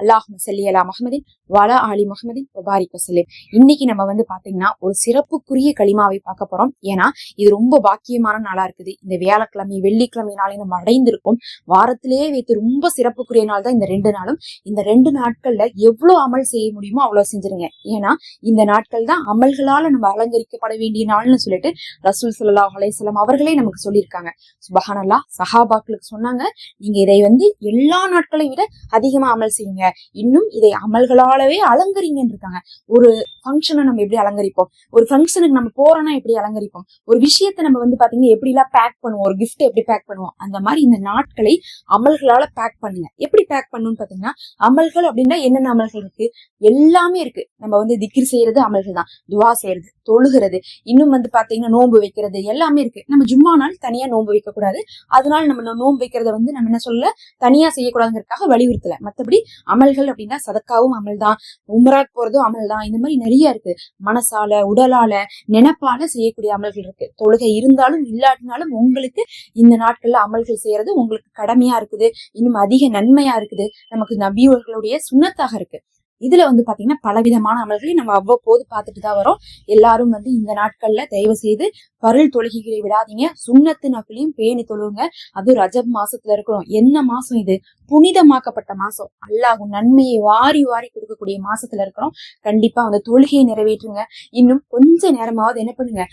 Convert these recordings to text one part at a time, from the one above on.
அல்லாஹ் சல்லி அலா முஹம்மதின் வலா ஆலி முகமதின் வபாரிக் வசல்லிம் இன்னைக்கு நம்ம வந்து பாத்தீங்கன்னா ஒரு சிறப்புக்குரிய களிமாவை பார்க்க போறோம். ஏன்னா இது ரொம்ப பாக்கியமான நாளா இருக்குது. இந்த வியாழக்கிழமை வெள்ளிக்கிழமை நாளை நம்ம அடைந்திருக்கோம் வாரத்திலேயே வைத்து ரொம்ப சிறப்புக்குரிய நாள் தான் இந்த ரெண்டு நாளும். இந்த ரெண்டு நாட்கள்ல எவ்வளவு அமல் செய்ய முடியுமோ அவ்வளவு செஞ்சிருங்க. ஏன்னா இந்த நாட்கள் தான் அமல்களால நம்ம அலங்கரிக்கப்பட வேண்டிய நாள்னு சொல்லிட்டு ரசூல் சல்லா அலையம் அவர்களே நமக்கு சொல்லியிருக்காங்க. சுபஹானல்லா சஹாபாக்களுக்கு சொன்னாங்க நீங்க இதை வந்து எல்லா நாட்களையும் விட அதிகமா அமல் செய்யுங்க. இன்னும் இதை அமல்களாலவே அலங்கரிங்கன்னு இருக்காங்க ஒரு ஃபங்க்ஷனை நம்ம எப்படி அலங்கரிப்போம்? ஒரு ஃபங்க்ஷனுக்கு நம்ம போறோம்னா எப்படி அலங்கரிப்போம்? ஒரு விஷயத்தை நம்ம வந்து பாத்தீங்கன்னா எப்படி எல்லாம் பேக் பண்ணுவோம்? ஒரு கிஃப்ட் எப்படி பேக் பண்ணுவோம்? அந்த மாதிரி இந்த நாட்களை அமல்களால பேக் பண்ணுங்க. எப்படி பேக் பண்ணணும்னு பாத்தீங்கன்னா அமல்கள் அப்படின்னா என்னென்ன அமல்கள் இருக்கு? எல்லாமே இருக்கு. நம்ம வந்து திக்கிர் செய்யறது அமல்கள் தான். துவா செய்யறது தொழுகிறது இன்னும் வந்து பாத்தீங்கன்னா நோன்பு வைக்கிறது எல்லாமே இருக்கு. நம்ம ஜும்மா நாள் தனியா நோன்பு வைக்க கூடாது அதனால நம்ம நோன்பு வைக்கிறத வந்து நம்ம என்ன சொல்ல தனியா செய்யக்கூடாதுங்கிறதுக்காக வலியுறுத்தல. மத்தபடி அமல்கள் அப்படின்னா சதக்காவும் அமல் தான் உம்ராக் போறதும் அமல் தான் இந்த மாதிரி நிறைய இருக்கு. மனசால உடலால நினைப்பால செய்யக்கூடிய அமல்கள் இருக்கு. தொழுகை இருந்தாலும் இல்லாட்டினாலும் உங்களுக்கு இந்த நாட்கள்ல அமல்கள் செய்யறது உங்களுக்கு கடமையா இருக்குது. இன்னும் அதிக நன்மையா இருக்குது. நமக்கு நபியோர்களுடைய சுண்ணத்தாக இருக்கு. இதுல வந்து பாத்தீங்கன்னா பலவிதமான அமல்களை நம்ம அவ்வப்போது பார்த்துட்டு தான் வரோம். எல்லாரும் வந்து இந்த நாட்கள்ல தயவு செய்து பருள் தொழுகைகளை விடாதீங்க. சுண்ணத்து நப்பிலையும் பேணி தொழுவுங்க அதுவும் ரஜப் மாசத்துல இருக்கிறோம் என்ன மாசம் இது? புனிதமாக்கப்பட்ட மாசம். அல்லாஹும் நன்மையை வாரி வாரி கொடுக்கக்கூடிய மாசத்துல இருக்கிறோம் கண்டிப்பா அந்த தொழுகையை நிறைவேற்றுங்க. இன்னும் கொஞ்ச நேரமாவது என்ன பண்ணுங்க?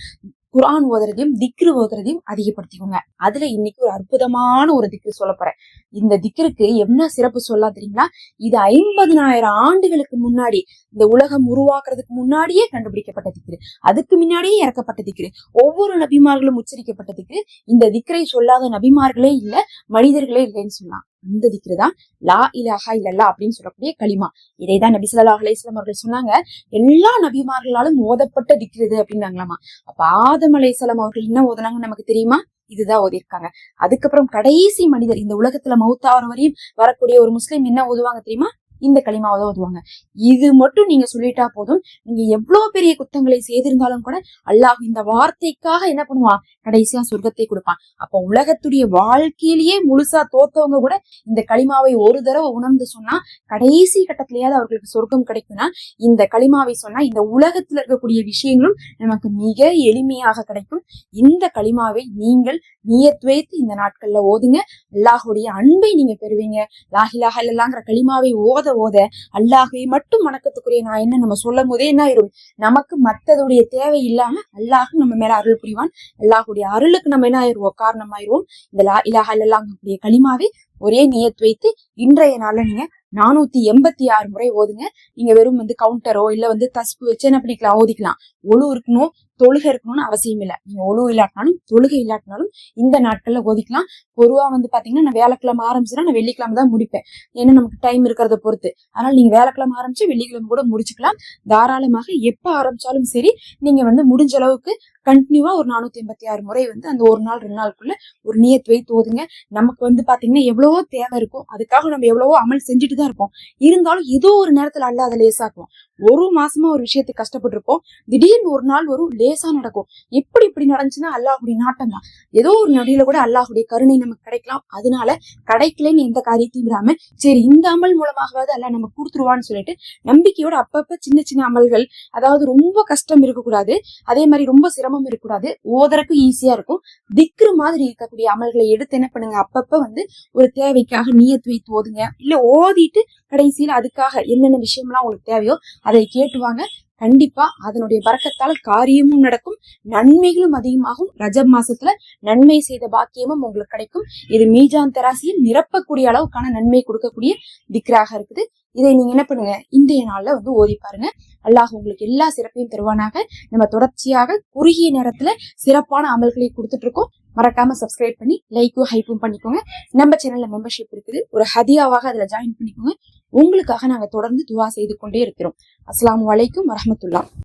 குரான் ஓதுறதையும் திக்ரு ஓதுறதையும் அதிகப்படுத்திக்கோங்க. அதுல இன்னைக்கு ஒரு அற்புதமான ஒரு திக்ரு சொல்ல போறேன். இந்த திக்ருக்கு என்ன சிறப்பு சொல்லா தெரியுங்களா? இது ஐம்பதினாயிரம் ஆண்டுகளுக்கு முன்னாடி இந்த உலகம் உருவாக்குறதுக்கு முன்னாடியே கண்டுபிடிக்கப்பட்ட திக்ரு. அதுக்கு முன்னாடியே இறக்கப்பட்ட திக்ரு. ஒவ்வொரு நபிமார்களும் உச்சரிக்கப்பட்ட திக்ரு. இந்த திக்ரை சொல்லாத நபிமார்களே இல்ல மனிதர்களே இல்லைன்னு சொல்லலாம். அந்த திக்ரு தான் லா இல்ல இல்லல்லா அப்படின்னு சொல்லக்கூடிய களிமா. இதை தான் நபி சொல்லா அலையம் அவர்கள் சொன்னாங்க. எல்லா நபிமார்களாலும் ஓதப்பட்ட திக்ரு இது அப்படின்னாங்களாமா. அப்ப ஆதம் அலையம் அவர்கள் என்ன ஓதுனாங்க நமக்கு தெரியுமா? இதுதான் ஓதிருக்காங்க அதுக்கப்புறம் கடைசி மனிதர் இந்த உலகத்துல மௌத்தாவர வரையும் வரக்கூடிய ஒரு முஸ்லீம் என்ன ஓதுவாங்க தெரியுமா? இந்த களிமாவை தான் ஓதுவாங்க. இது மட்டும் நீங்க சொல்லிட்டா போதும். நீங்க எவ்வளவு பெரிய குத்தங்களை செய்திருந்தாலும் கூட அல்லாஹ் இந்த வார்த்தைக்காக என்ன பண்ணுவான்? கடைசியா சொர்க்கத்தை கொடுப்பான். அப்ப உலகத்துடைய வாழ்க்கையிலேயே முழுசா தோத்தவங்க கூட இந்த களிமாவை ஒரு தடவை உணர்ந்து சொன்னா கடைசி கட்டத்திலேயாவது அவர்களுக்கு சொர்க்கம் கிடைக்கும்னா இந்த களிமாவை சொன்னா இந்த உலகத்துல இருக்கக்கூடிய விஷயங்களும் நமக்கு மிக எளிமையாக கிடைக்கும். இந்த களிமாவை நீங்கள் நியத் வைத்து இந்த நாட்கள்ல ஓதுங்க. அல்லாஹுடைய அன்பை நீங்க பெறுவீங்க. லாஹிலாஹ இல்லாங்கிற களிமாவை ஓத ஓத அல்லாஹை மட்டும் வணக்கத்துக்குரிய நான் என்ன நம்ம சொல்லும் போதே என்ன ஆயிரும்? நமக்கு மத்ததுடைய தேவை இல்லாம அல்லாஹ் நம்ம மேல அருள் புரிவான். அல்லாஹுடைய அருளுக்கு நம்ம என்ன ஆயிருவோம் காரணம் ஆயிருவோம் இந்த லா இலாஹ இல்லாங்கக்கூடிய களிமாவே ஒரே நியத் வைத்து இன்றைய நாளில் நீங்க நானூத்தி எண்பத்தி ஆறு முறை ஓதுங்க. நீங்க வெறும் வந்து கவுண்டரோ இல்ல வந்து தஸ்பு வச்சு என்ன பண்ணிக்கலாம் ஓதிக்கலாம். ஒழு இருக்கணும் தொழுகை இருக்கணும்னு அவசியம் இல்லை. நீங்க ஒழு இல்லாட்டினாலும் தொழுகை இல்லாட்டினாலும் இந்த நாட்கள்ல ஓதிக்கலாம். பொதுவா வந்து பாத்தீங்கன்னா நான் வேலைக்கிழமை ஆரம்பிச்சுன்னா நான் வெள்ளிக்கிழமை தான் முடிப்பேன். ஏன்னா நமக்கு டைம் இருக்கிறத பொறுத்து. அதனால நீங்க வேலைக்கிழமை ஆரம்பிச்சு வெள்ளிக்கிழமை கூட முடிச்சுக்கலாம். தாராளமாக எப்ப ஆரம்பிச்சாலும் சரி நீங்க வந்து முடிஞ்ச அளவுக்கு கண்டினியூவா ஒரு நானூத்தி எண்பத்தி ஆறு முறை வந்து அந்த ஒரு நாள் ரெண்டு நாளுக்குள்ள ஒரு நியத் வைத்து ஓதுங்க நமக்கு வந்து பாத்தீங்கன்னா எவ்வளவோ தேவை இருக்கும் அதுக்காக நம்ம எவ்வளவோ அமல் செஞ்சுட்டு தான் இருப்போம். இருந்தாலும் ஏதோ ஒரு நேரத்துல அல்ல அதை லேசாக்குவோம். ஒரு மாசமா ஒரு விஷயத்துக்கு கஷ்டப்பட்டு இருப்போம் திடீர்னு ஒரு நாள் வரும் லேசா நடக்கும். எப்படி இப்படி நடந்துச்சுன்னா அல்லாஹுடைய நாட்டம் தான். ஏதோ ஒரு நொடியில கூட அல்லாஹுடைய கருணை நமக்கு கிடைக்கலாம். அதனால கிடைக்கலன்னு எந்த காரியத்தையும் விடாம சரி இந்த அமல் மூலமாகவாது அல்ல நம்ம கொடுத்துருவான்னு சொல்லிட்டு நம்பிக்கையோட அப்பப்ப சின்ன சின்ன அமல்கள் அதாவது ரொம்ப கஷ்டம் இருக்கக்கூடாது. அதே மாதிரி ரொம்ப சிரமம் இருக்கக்கூடாது. ஓதறக்கும் ஈஸியா இருக்கும். திக்ரு மாதிரி இருக்கக்கூடிய அமல்களை எடுத்து என்ன பண்ணுங்க? அப்பப்ப வந்து ஒரு தேவைக்காக நீயத்து வைத்து ஓதுங்க. இல்ல ஓதிட்டு கடைசியில அதுக்காக என்னென்ன விஷயம்லாம் உங்களுக்கு தேவையோ அதை கேட்டுவாங்க கண்டிப்பா அதனுடைய பறக்கத்தால் காரியமும் நடக்கும் நன்மைகளும் அதிகமாகும். ரஜப் மாசத்துல நன்மை செய்த பாக்கியமும் உங்களுக்கு கிடைக்கும். இது மீஜான் தெராசியில் நிரப்பக்கூடிய அளவுக்கான நன்மை கொடுக்கக்கூடிய திக்ராக இருக்குது. இதை நீங்க என்ன பண்ணுங்க? இன்றைய நாள்ல வந்து ஓதி பாருங்க. அல்லாஹ் உங்களுக்கு எல்லா சிறப்பையும் தருவானாக. நம்ம தொடர்ச்சியாக குறுகிய நேரத்துல சிறப்பான அமல்களை கொடுத்துட்டு இருக்கோம். மறக்காம சப்ஸ்கிரைப் பண்ணி லைக்கும் ஹைப்பும் பண்ணிக்கோங்க. நம்ம சேனல்ல மெம்பர்ஷிப் இருக்குது. ஒரு ஹதியாவாக அதுல ஜாயின் பண்ணிக்கோங்க. உங்களுக்காக நாங்கள் தொடர்ந்து துவா செய்து கொண்டே இருக்கிறோம். அஸ்லாம் வலைக்கும் வரமத்துல்லாம்